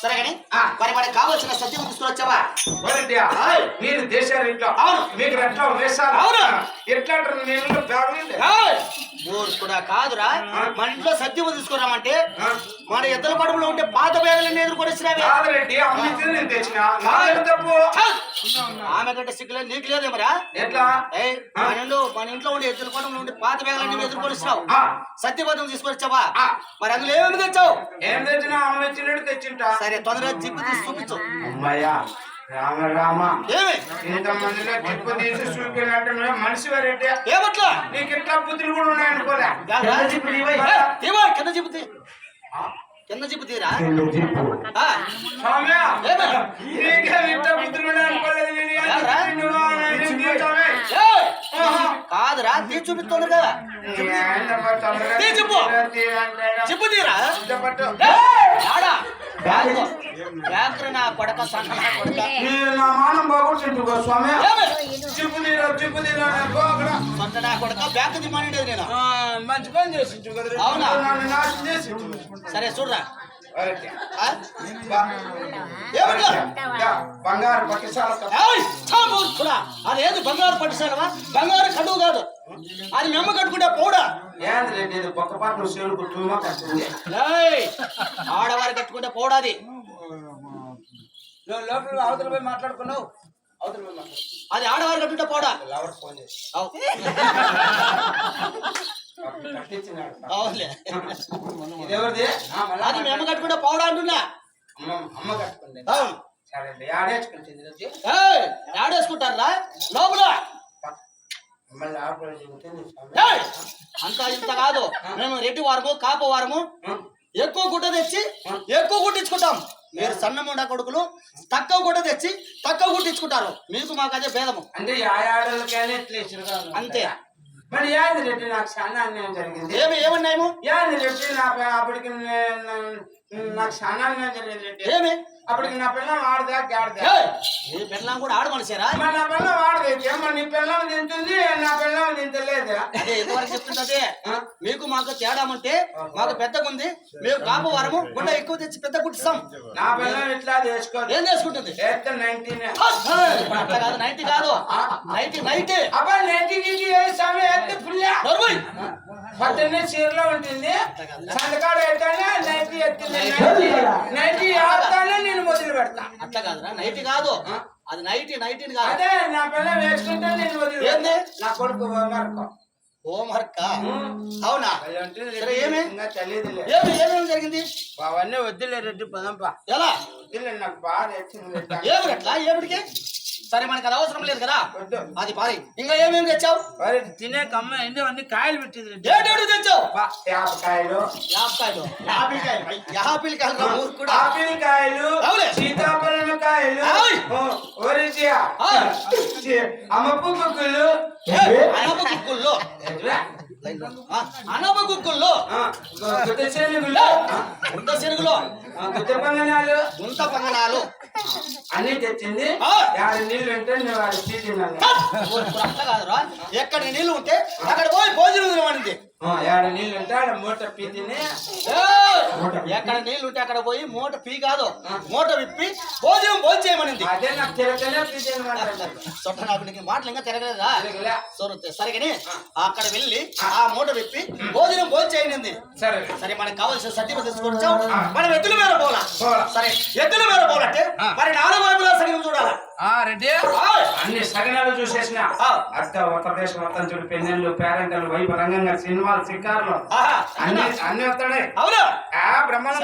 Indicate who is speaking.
Speaker 1: సరే కానీ మరి మనకి కావాల్సిన సత్యం.
Speaker 2: మీరు
Speaker 1: అవును.
Speaker 2: మీకు
Speaker 1: అవును.
Speaker 2: ఎట్లా అంటారు? నేను
Speaker 1: ఊరు కూడా కాదురా. మన ఇంట్లో సత్యం తీసుకురామంటే. మన ఎద్దల పడవలో ఉంటే పాత బ్యాగులన్నీ ఎదుర్కొని వచ్చినావే
Speaker 2: కాదురెడ్డి అమ్మితే నేను తెచ్చిన. నాదేం తప్పు?
Speaker 1: ఆమె కంటే సిగ్గులేదు నీకు లేదేమరా
Speaker 2: ఎట్లా?
Speaker 1: ఏయ్,
Speaker 2: ఆ.
Speaker 1: మన ఇంట్లో మన ఇంట్లో ఉండే ఎద్దుల పడవలో ఉండే పాత బ్యాగులన్నీ ఎదుర్కొని వచ్చినావు
Speaker 2: ఆ.
Speaker 1: సత్యబద్ధం తీసుకొని వచ్చావా
Speaker 2: ఆ.
Speaker 1: మరి అందులో ఏమేమి తెచ్చావు?
Speaker 2: ఏం తెచ్చినా అమ్మ తెచ్చినట్టు తెచ్చింటా.
Speaker 1: సరే తొందరగా జిప్పు తీసి చూపించు
Speaker 2: అమ్మయ్యా రామ రామ.
Speaker 1: ఏమి?
Speaker 2: ఇంతమందిలో టిప్పు తీసి చూపినట్టు మనిషి రెడ్డి
Speaker 1: ఏమట్లా?
Speaker 2: నీకు ఇట్లా బుద్ధులు కూడా ఉన్నాయనుకోలే. కింద జిప్పు
Speaker 1: జిప్పు తీ. కింద జిప్పు తీరా?
Speaker 2: జిప్పు. నీకే ఇంత బుద్ధులు ఉన్నాయనుకోలేదు.
Speaker 1: కాదురా తీ చూపిస్తుంది కదా
Speaker 2: ఏందమ్మా తొందరగా
Speaker 1: తీ జిప్పు.
Speaker 2: తీయండి.
Speaker 1: జిప్పు తీరా? నా కొడక సన్న నా కొడక.
Speaker 2: నీ నా మానం బాగుంటుందిగో స్వామి? జిప్పు తీరా జిప్పు తీరా అక్కడ.
Speaker 1: సొంత నా కొడక బ్యాగ్ దిమ్మనేది నేను.
Speaker 2: మంచి పని చేసి
Speaker 1: అవునా?
Speaker 2: నాశనం చేసి
Speaker 1: సరే చూడరా.
Speaker 2: బంగారు పట్టుశాల.
Speaker 1: అదేంది బంగారు పట్టుసానవా బంగారు కడువు కాదు. అది మెమ్మ కట్టుకుంటే పోడా
Speaker 2: ఏంది రెడ్డి ఇది సేవలకు తుమ్మ కట్టింది
Speaker 1: ఏయ్, ఆడవారు కట్టుకుంటే పోడాది.
Speaker 2: నువ్వు లోపల అవతల పోయి మాట్లాడుకున్నావు? అవతల పోయి మాట్లాడు.
Speaker 1: అది ఆడవారు కట్టుకుంటే పోడా?
Speaker 2: లవర్ ఫోన్ చేసి
Speaker 1: అవు.
Speaker 2: కట్టించినాడు.
Speaker 1: అవునులే.
Speaker 2: ఇది ఎవరిది? ఆ, మళ్ళా
Speaker 1: అది మెమ్మ కట్టుకుంటే పోడా అంటున్నా.
Speaker 2: అమ్మ
Speaker 1: అవును.
Speaker 2: సరే ఆడేసుకుంటుంది.
Speaker 1: ఆడేసుకుంటారా లోపల. అంతా ఇంత కాదు. మేము రెడ్డి వారము కాపు వారము. ఎక్కువ గుడ్డ తెచ్చి ఎక్కువ గుట్టించుకుంటాం మీరు సన్నముండ కొడుకులు తక్కువ గుడ్డ తెచ్చి తక్కువ గుట్టించుకుంటారు మీకు మాకు అదే భేదము.
Speaker 2: అంటే
Speaker 1: అంతే.
Speaker 2: మరి ఏంది రెడ్డి నాకు చాలా అన్యాయం జరిగింది.
Speaker 1: ఏమి ఏమన్నాయేమో
Speaker 2: ఏంది రెడ్డి నా ప- అప్పటికి నాకు చాలా అన్యాయం జరిగింది రెడ్డి
Speaker 1: ఏమి
Speaker 2: నా పిల్లం ఆడదా గాడదా
Speaker 1: నీ పిల్లం కూడా ఆడ మనిషిరా?
Speaker 2: మరి నా పిల్లం ఆడదైతే మరి నీ పిల్లం తింటుంది నా పిల్లం తింటలేదు.
Speaker 1: అదే చెప్తున్నదే మీకు మాకు తేడా ఉంటే మాకు పెద్దగా ఉంది. మేము కాపు వారము గుడ్డ ఎక్కువ తెచ్చి పెద్ద గుట్టిస్తాం
Speaker 2: నా పిల్లం ఇట్లా చేసుకోదు.
Speaker 1: ఏం చేసుకుంటుంది? అట్లా కాదు నైట్ కాదు. నైట్ నైట్
Speaker 2: అబ్బా నైన్టీన్ ఇంటి సమయం ఎత్తే ఫుల్.
Speaker 1: నరుమై
Speaker 2: పొద్దున్నే చీరలో ఉంటుంది. సంతకాడు నైన్టీ ఎత్తుంది నైన్టీ ఆడతానే నేను మొదలు పెడతా.
Speaker 1: అట్లా కాదురా నైట్ కాదు. అది నైట్ నైట్ కాదు.
Speaker 2: అదే నా పిల్ల వేసుకుంటే నేను వదిలి
Speaker 1: ఏంది?
Speaker 2: నా కొడుకు మరొక
Speaker 1: హోంవర్క్? అవునా? ఏమి? ఏమేమి జరిగింది?
Speaker 2: అవన్నీ వద్దులే రెడ్డి పదంపా.
Speaker 1: ఎలా?
Speaker 2: వద్దులే నాకు బాగా ఎచ్చింది రెడ్డి.
Speaker 1: ఏమి అట్లా ఏమిటికి? సరే మనకి అది అవసరం లేదు కదా? అది పారి. ఇంకా ఏమేమి తెచ్చావు?
Speaker 2: తినే కమ్మ అన్ని కాయలు పెట్టింది. రెడ్డి
Speaker 1: ఏటేడు తెచ్చావు?
Speaker 2: యాపకాయలు
Speaker 1: యాపకాయలు యాపిల్ కాయలు. కూడా.
Speaker 2: ఆపిల్ కాయలు.
Speaker 1: అవులే.
Speaker 2: సీతాఫలం కాయలు. అమ్మపు కుక్కులు.
Speaker 1: అనప కుక్కుల్లో. అనప కుక్కుల్లో.
Speaker 2: గుడ్డ శనుగులు
Speaker 1: గుంట శనుగులో
Speaker 2: ఆ, గుడ్డ పంగనాలు.
Speaker 1: గుంట పంగనాలు.
Speaker 2: అన్ని తెచ్చింది. యాభై నీళ్ళు ఉంటే నువ్వు అది
Speaker 1: కాదురా. ఎక్కడ నీళ్ళు ఉంటే అక్కడ పోయి భోజనం తినమనింది
Speaker 2: యాడ నీళ్ళు ఉంటే ఆడ మూట పీతిని!
Speaker 1: ఎక్కడ నీళ్ళు ఉంటే అక్కడ పోయి మూట పీ కాదు. మూట విప్పి భోజనం భోజనం చేయమనింది.
Speaker 2: అదే నాకు పీతిని
Speaker 1: సొట్ట నాకు నీకు మాటలు ఇంకా తిరగలేదా?
Speaker 2: తిరగలే.
Speaker 1: సరే సరిగని అక్కడ వెళ్ళి ఆ. మూట విప్పి భోజనం భోజనం చేయనింది.
Speaker 2: సరే.
Speaker 1: సరే మనకు కావాల్సిన సత్యం తీసుకొచ్చాం మనం ఎద్దుల మీద పోలా.
Speaker 2: పోలా.
Speaker 1: సరే. ఎద్దుల మీద పోలంటే మరి నాలుగు వైపులా సరిగ్గా చూడాలా?
Speaker 2: రెడ్డి.
Speaker 1: ఆయ్!
Speaker 2: అన్ని సగనాలు చూసేసిన. అత్త మొత్తం చూడు పెన్నెళ్ళు పేరెంటలు వైపు రంగంగా సినిమాలు
Speaker 1: ఆహా!
Speaker 2: అన్ని అన్ని వస్తాడే.
Speaker 1: అవునా.
Speaker 2: ఆ బ్రహ్మాండం